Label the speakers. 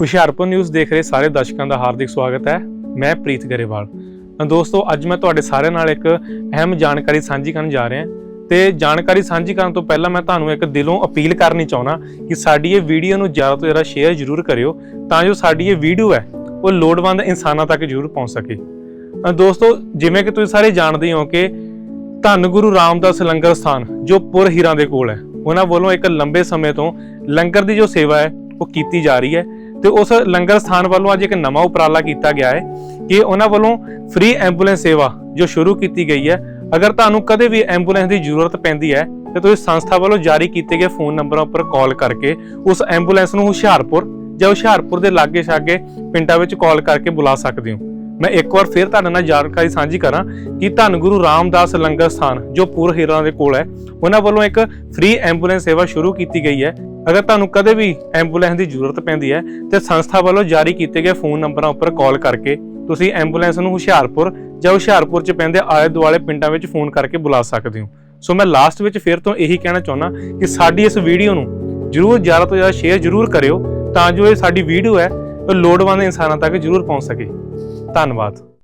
Speaker 1: Hoshiarpur news ਦੇਖ ਰਹੇ ਸਾਰੇ ਦਰਸ਼ਕਾਂ ਦਾ ਹਾਰਦਿਕ ਸਵਾਗਤ ਹੈ। ਮੈਂ ਪ੍ਰੀਤ ਗਰੇਵਾਲ। ਦੋਸਤੋ, ਅੱਜ ਮੈਂ ਤੁਹਾਡੇ ਸਾਰਿਆਂ ਨਾਲ ਇੱਕ ਅਹਿਮ ਜਾਣਕਾਰੀ ਸਾਂਝੀ ਕਰਨ ਜਾ ਰਿਹਾ ਤੇ ਜਾਣਕਾਰੀ ਸਾਂਝੀ ਕਰਨ ਤੋਂ ਪਹਿਲਾਂ ਮੈਂ ਤੁਹਾਨੂੰ ਇੱਕ ਦਿਲੋਂ ਅਪੀਲ ਕਰਨੀ ਚਾਹੁੰਦਾ ਕਿ ਸਾਡੀ ਇਹ ਵੀਡੀਓ ਨੂੰ ਜ਼ਿਆਦਾ ਤੋਂ ਜ਼ਿਆਦਾ ਸ਼ੇਅਰ ਜ਼ਰੂਰ ਕਰਿਓ, ਤਾਂ ਜੋ ਸਾਡੀ ਇਹ ਵੀਡੀਓ ਹੈ, ਉਹ ਲੋੜਵੰਦ ਇਨਸਾਨਾਂ ਤੱਕ ਜ਼ਰੂਰ ਪਹੁੰਚ ਸਕੇ। ਦੋਸਤੋ, ਜਿਵੇਂ ਕਿ ਤੁਸੀਂ ਸਾਰੇ ਜਾਣਦੇ ਹੋ ਕਿ ਧੰਨ ਗੁਰੂ ਰਾਮਦਾਸ ਲੰਗਰ ਸਥਾਨ, ਜੋ ਪੁਰ ਹੀਰਾਂ ਦੇ ਕੋਲ ਹੈ, ਉਹਨਾਂ ਵੱਲੋਂ ਇੱਕ ਲੰਬੇ ਸਮੇਂ ਤੋਂ ਲੰਗਰ ਦੀ ਜੋ ਸੇਵਾ ਹੈ, ਉਹ ਕੀਤੀ ਜਾ ਰਹੀ ਹੈ। ਤੇ ਉਸ ਲੰਗਰ ਸਥਾਨ ਵੱਲੋਂ ਅੱਜ ਇੱਕ ਨਵਾਂ ਉਪਰਾਲਾ ਕੀਤਾ ਗਿਆ ਹੈ ਕਿ ਉਹਨਾਂ ਵੱਲੋਂ ਫ੍ਰੀ ਐਂਬੂਲੈਂਸ ਸੇਵਾ ਜੋ ਸ਼ੁਰੂ ਕੀਤੀ ਗਈ ਹੈ, ਅਗਰ ਤੁਹਾਨੂੰ ਕਦੇ ਵੀ ਐਂਬੂਲੈਂਸ ਦੀ ਜ਼ਰੂਰਤ ਪੈਂਦੀ ਹੈ, ਤੇ ਤੁਸੀਂ ਸੰਸਥਾ ਵੱਲੋਂ ਜਾਰੀ ਕੀਤੇ ਗਏ ਫੋਨ ਨੰਬਰਾਂ ਉੱਪਰ ਕਾਲ ਕਰਕੇ ਉਸ ਐਂਬੂਲੈਂਸ ਨੂੰ ਹੁਸ਼ਿਆਰਪੁਰ ਜਾਂ ਹੁਸ਼ਿਆਰਪੁਰ ਦੇ ਲਾਗੇ ਛਾਗੇ ਪਿੰਡਾਂ ਵਿੱਚ ਕਾਲ ਕਰਕੇ ਬੁਲਾ ਸਕਦੇ ਹੋ। ਮੈਂ ਇੱਕ ਵਾਰ ਫਿਰ ਤੁਹਾਡੇ ਨਾਲ ਜਾਣਕਾਰੀ ਸਾਂਝੀ ਕਰਾਂ ਕਿ ਧੰਨ ਗੁਰੂ ਰਾਮਦਾਸ ਲੰਗਰ ਸਥਾਨ, ਜੋ ਪੂਰ ਹੀਰਾਂ ਦੇ ਕੋਲ ਹੈ, ਉਹਨਾਂ ਵੱਲੋਂ ਇੱਕ ਫ੍ਰੀ ਐਂਬੂਲੈਂਸ ਸੇਵਾ ਸ਼ੁਰੂ ਕੀਤੀ ਗਈ ਹੈ। ਅਗਰ ਤੁਹਾਨੂੰ ਕਦੇ ਵੀ ਐਂਬੂਲੈਂਸ ਦੀ ਜ਼ਰੂਰਤ ਪੈਂਦੀ ਹੈ, ਤੇ ਸੰਸਥਾ ਵੱਲੋਂ ਜਾਰੀ ਕੀਤੇ ਗਏ ਫੋਨ ਨੰਬਰਾਂ ਉੱਪਰ ਕਾਲ ਕਰਕੇ ਤੁਸੀਂ ਐਂਬੂਲੈਂਸ ਨੂੰ ਹੁਸ਼ਿਆਰਪੁਰ ਜਾਂ ਹੁਸ਼ਿਆਰਪੁਰ 'ਚ ਪੈਂਦੇ ਆਲੇ ਦੁਆਲੇ ਪਿੰਡਾਂ ਵਿੱਚ ਫੋਨ ਕਰਕੇ ਬੁਲਾ ਸਕਦੇ ਹੋ। ਸੋ ਮੈਂ ਲਾਸਟ ਵਿੱਚ ਫਿਰ ਤੋਂ ਇਹੀ ਕਹਿਣਾ ਚਾਹੁੰਦਾ ਕਿ ਸਾਡੀ ਇਸ ਵੀਡੀਓ ਨੂੰ ਜਰੂਰ ਜ਼ਿਆਦਾ ਤੋਂ ਜ਼ਿਆਦਾ ਸ਼ੇਅਰ ਜਰੂਰ ਕਰਿਓ, ਤਾਂ ਜੋ ਇਹ ਸਾਡੀ ਵੀਡੀਓ ਹੈ ਉਹ ਲੋੜਵੰਦ ਇਨਸਾਨਾਂ ਤੱਕ ਜਰੂਰ ਪਹੁੰਚ ਸਕੇ। ਧੰਨਵਾਦ।